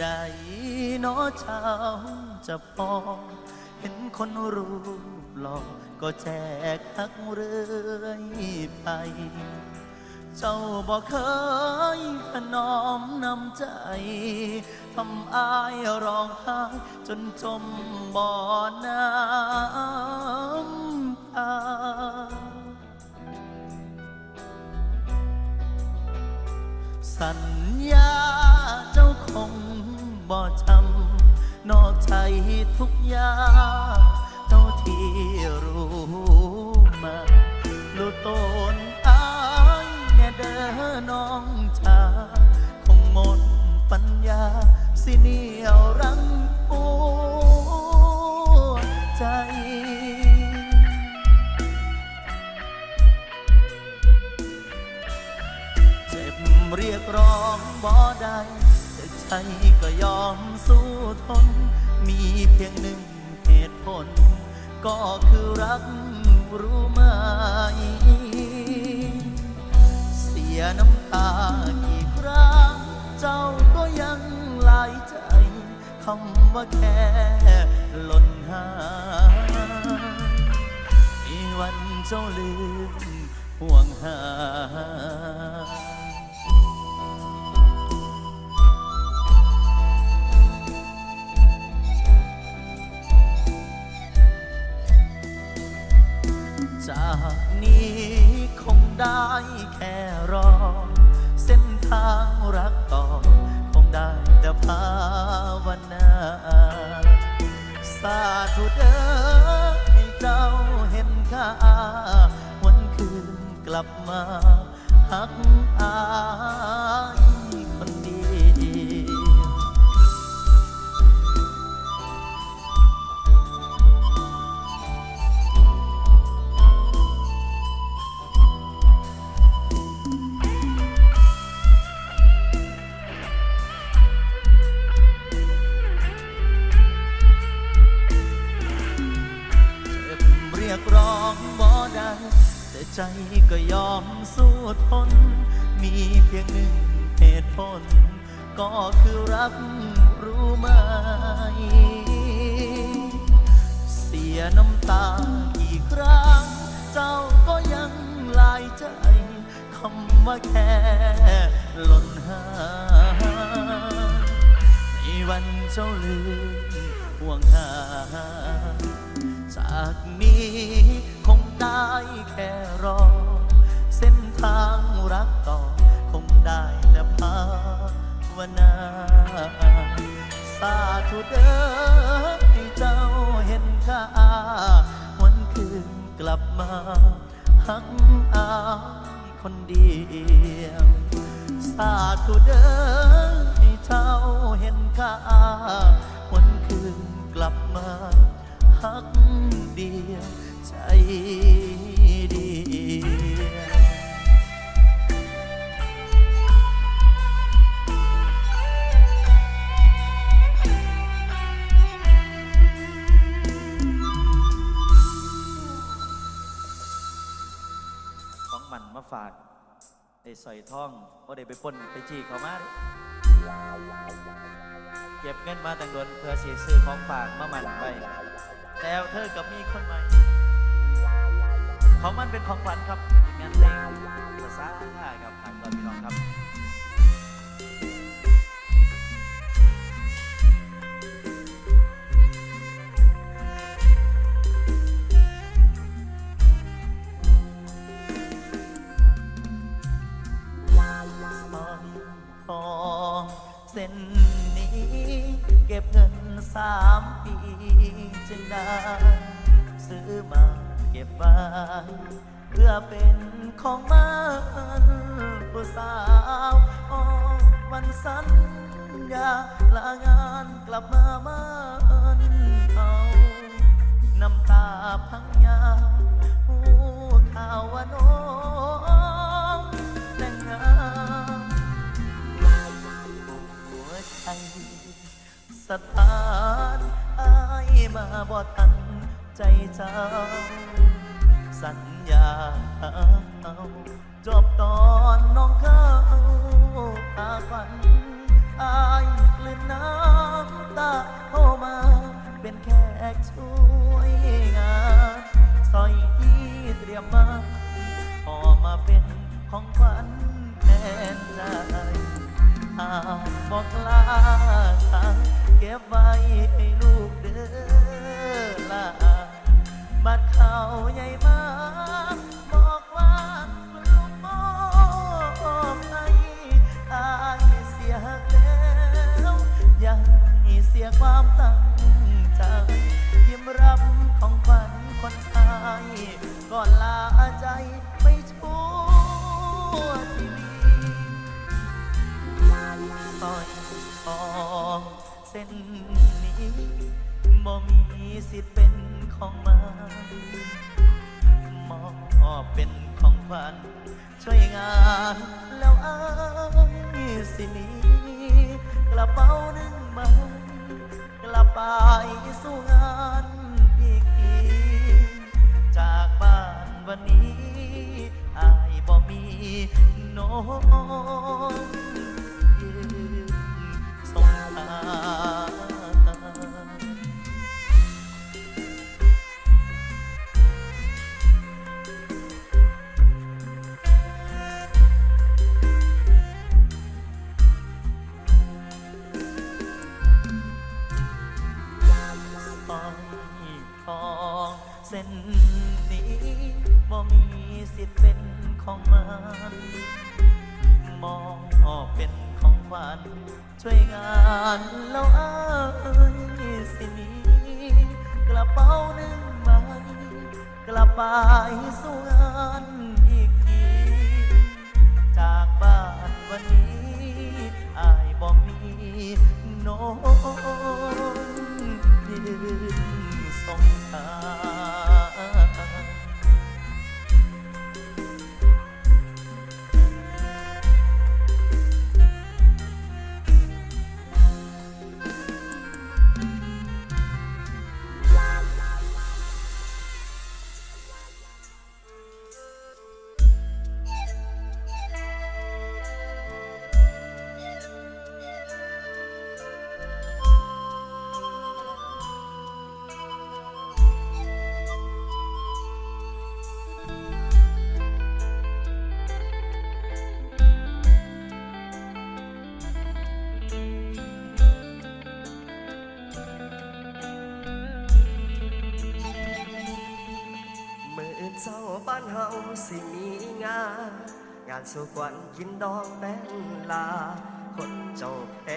ใดนอเช้าจะพอ เห็นคนรูปหล่อก็แจกหักเรื่อยไป เจ้าบอกเคยถนอมนำใจทำอายร้องไห้จนจมบ่อน้ำตาสัญญาเจ้าคง บ่จำนอกใจทุกอย่างเท่าที่รู้มาลูกตนอายแน่เด้อน้องชาคงหมดปัญญา สิเหนียวรั้งปวดใจเจ็บเรียกร้องบ่ได้ ใจก็ยอมสู้ทน มีเพียงหนึ่งเหตุผล ก็คือรักรู้ไหม เสียน้ำตากี่ครั้ง เจ้าก็ยังหลายใจคำว่าแค่หล่นหายมีวันเจ้าลืมห่วงหา จากนี้คงได้แค่รอ เส้นทางรักต่อ คงได้แต่ภาวนา สาธุเด้อให้เจ้าเห็นค่าวันคืนกลับมาหักอาำว่าแค่หล่นหายในวันเจ้าลืมห่วงหา จากนี้คงได้แค่รอ เส้นทางรักต่อ คงได้แต่ภาวนาสาธุเด้อให้เจ้าเห็นค่าวันคืนกลับมาหักอา คนเดียว สาธุเด้อให้เจ้าเห็นกาวันคืน ทองว่าได้ไปปล้นไปจี้เขามาเด้เก็บเงินมาแต่งโดนเพื่อเสียซื้อของฝากมามันไปแล้วเธอกับมีคนใหม่ของมันเป็นของขวัญครับงานเพลงภาษาครับทางตอนพี่น้องครับ สถานอายมาบ่ทันใจเจ้า สัญญาจบตอนน้องเข้าอาฝันอายกลืนน้ำตาเข้ามา เป็นแขกช่วยงานสอยที่เตรียมมาออมาเป็นของขวัญแทนใจหากบอกลาทาง ก็บไว้ให้ลูกเด้อลาะบัดเขาใหญ่มา ส้นนี้บ่มีสิทธิ์เป็นของมามอบเป็นของขวัญช่วยงานแล้วอ้ายสินี้ มองเป็นของขวัญช่วยงานแล้าเอ้ยสินีกระเป๋าหนึ่งใบกลับไปสู่งานอีกที จากบ้านวันนี้อายบอกมีน้องยืนส่งทาร การสู่กวันยินดองเป็นลา คนเจ้าแต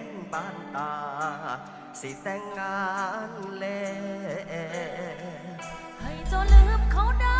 งบ้านตา สิแต่งงานแล้ให้เจ้าลืมเขาได้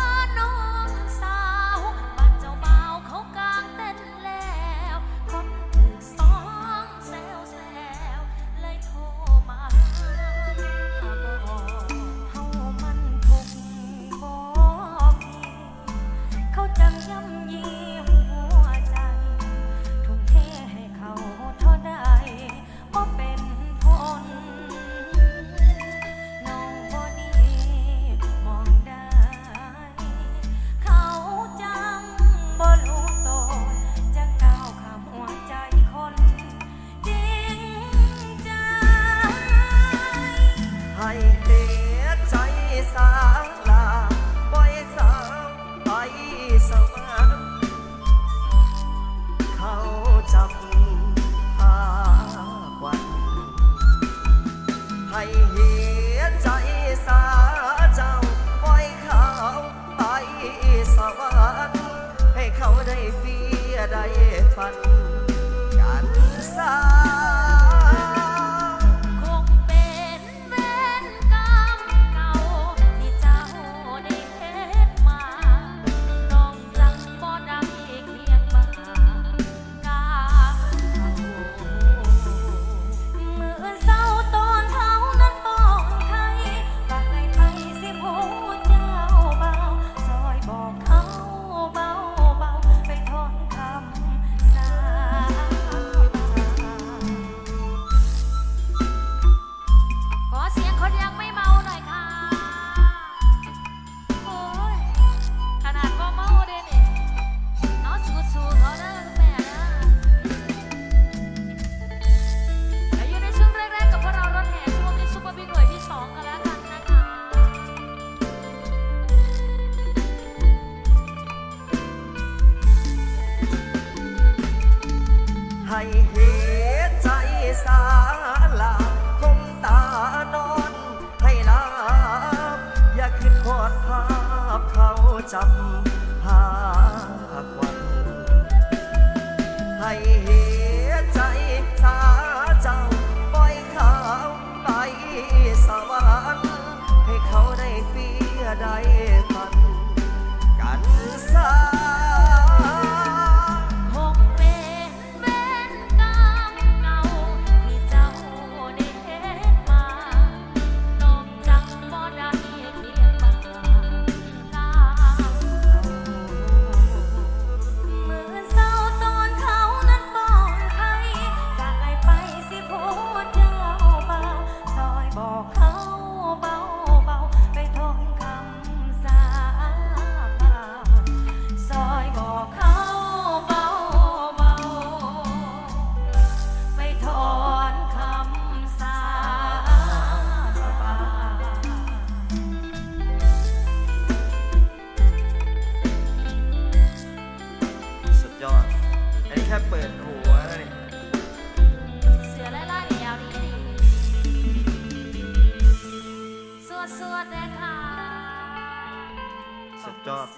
dầm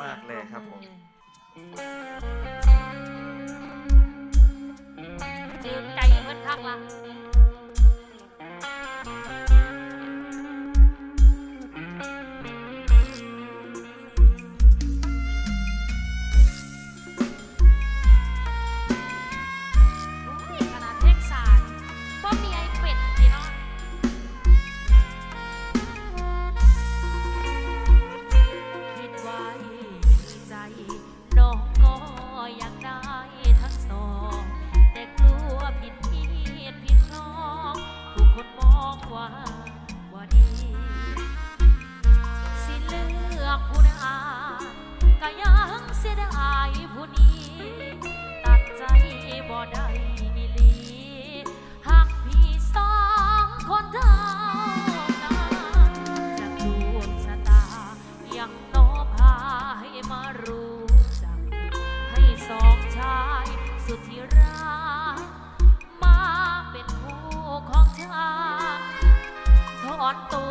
มากๆเลยครับผม Oh.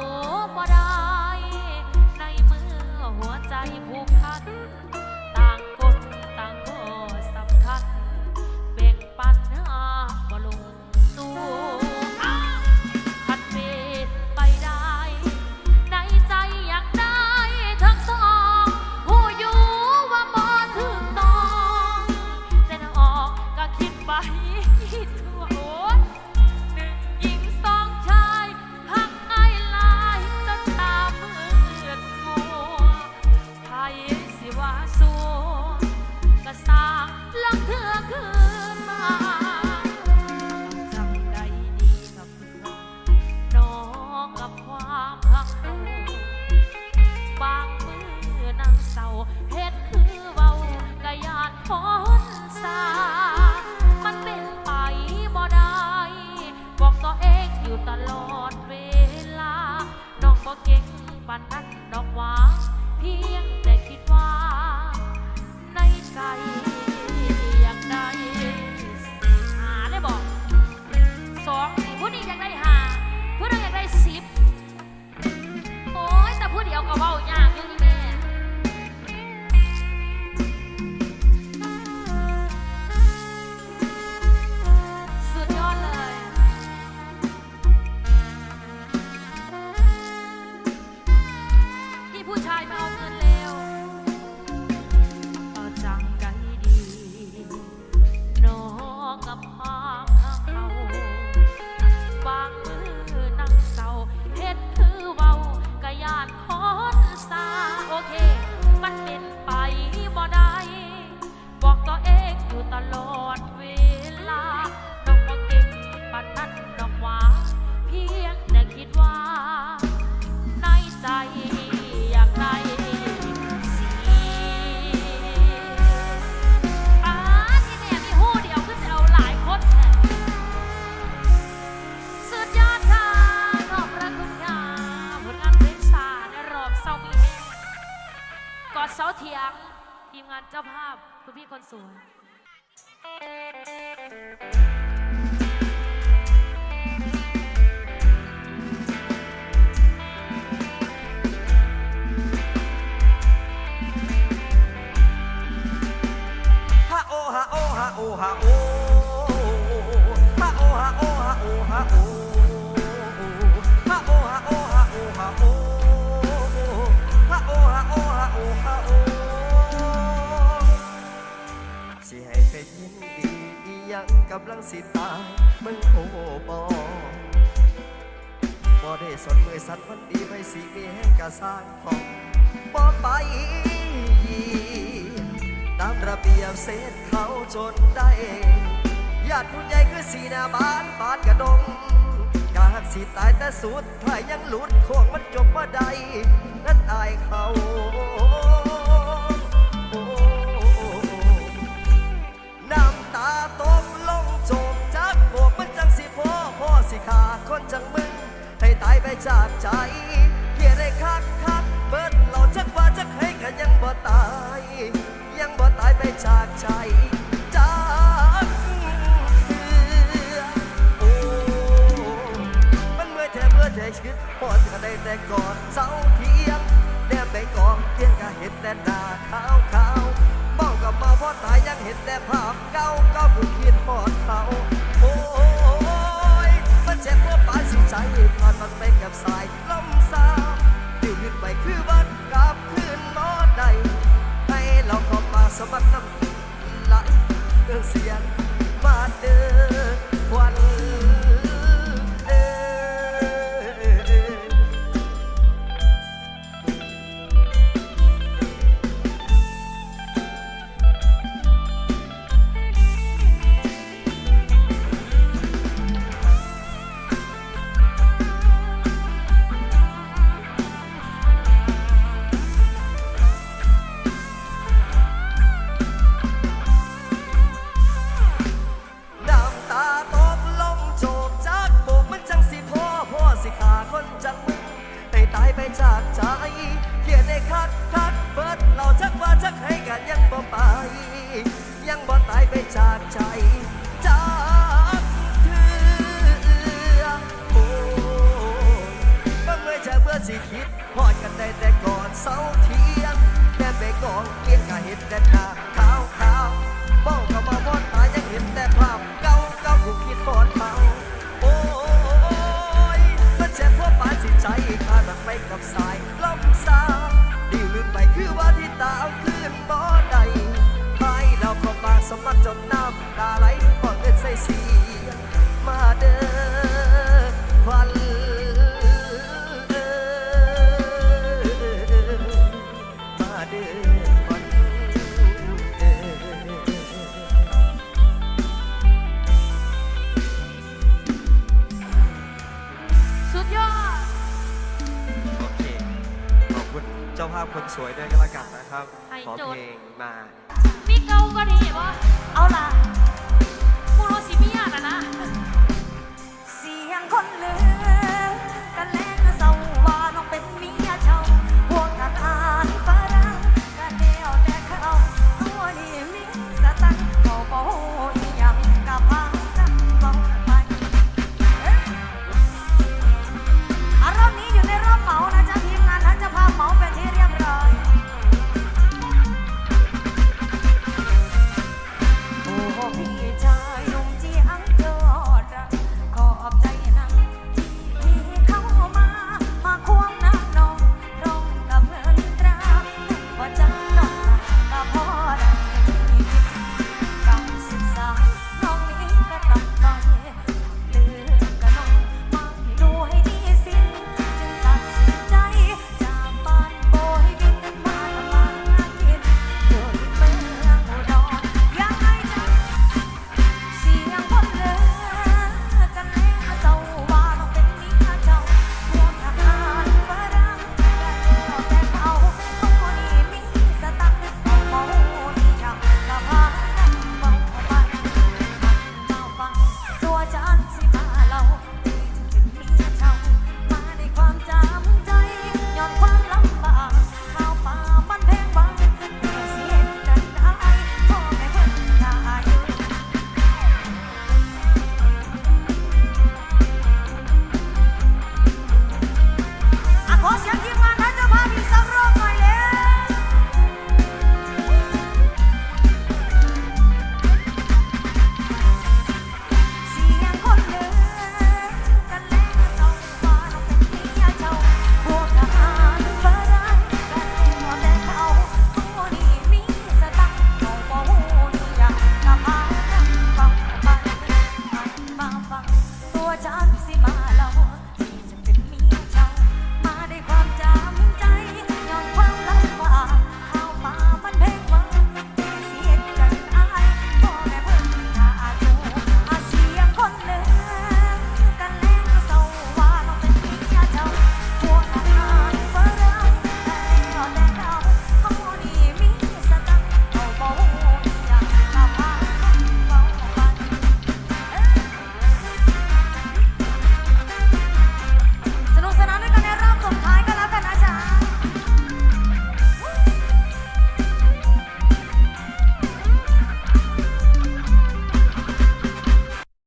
เบาๆยาก โอฮาโอฮาโอฮาโอฮาโอฮาโอฮาโอฮาโอฮาโอฮาโอฮาโอฮาโอฮาโอฮาโอฮาโอสิให้ไปยินดีอียังกำลังสิตายมึงโอ้บอบ่ได้สนมือสัตว์วันดีไปสิมีให้กะสร้างของบ่ไป ตามระเบียบเศษเขาจนได้ญาติคุณใหญ่คือสีหน้าบ้านปานกระดงกาหักสีตายแต่สุดท้ายยังหลุดโค้งมันจบว่าใดนั่นอาย ใจพาดมันไปกับสายลมสาวอยู่ขึ้นไปคือบัดกับคืนนอได้ให้เราขอมาสมัติน้ำไหลเดินเสียงมาเดินวัน ยังบ่ตายไปจากใจจากเถื่อโอ้บ่เมื่อยจากเบื่อสิคิดพอดกันได้แต่ก่อนเสาเทียงแค่ไปกองเกลียงก็เห็นแต่หน้าขาวขาวๆเมากับมาพอดตายยังเห็นแต่ภาพเก่าเก่าผู้คิดทอดเขาโอ้ยมันเจ็บเพราะปานสิใจขาดมันไปกับสายลมสาวดีลืมไปคือว่าที่ตาเอาคืนบ่ สมัครจนน้ำตาไหลพอนเงินใส่เสียงมาเด้อควันมาเด้อควันสุดยอด โอเค ขอบคุณเจ้าภาพคนสวยด้วยก็แล้วกันนะครับ ให้ขอโจทย์ เพลงมา เก่าก็ดีวะเอาล่ะมูโรสิมียานนะคนลือ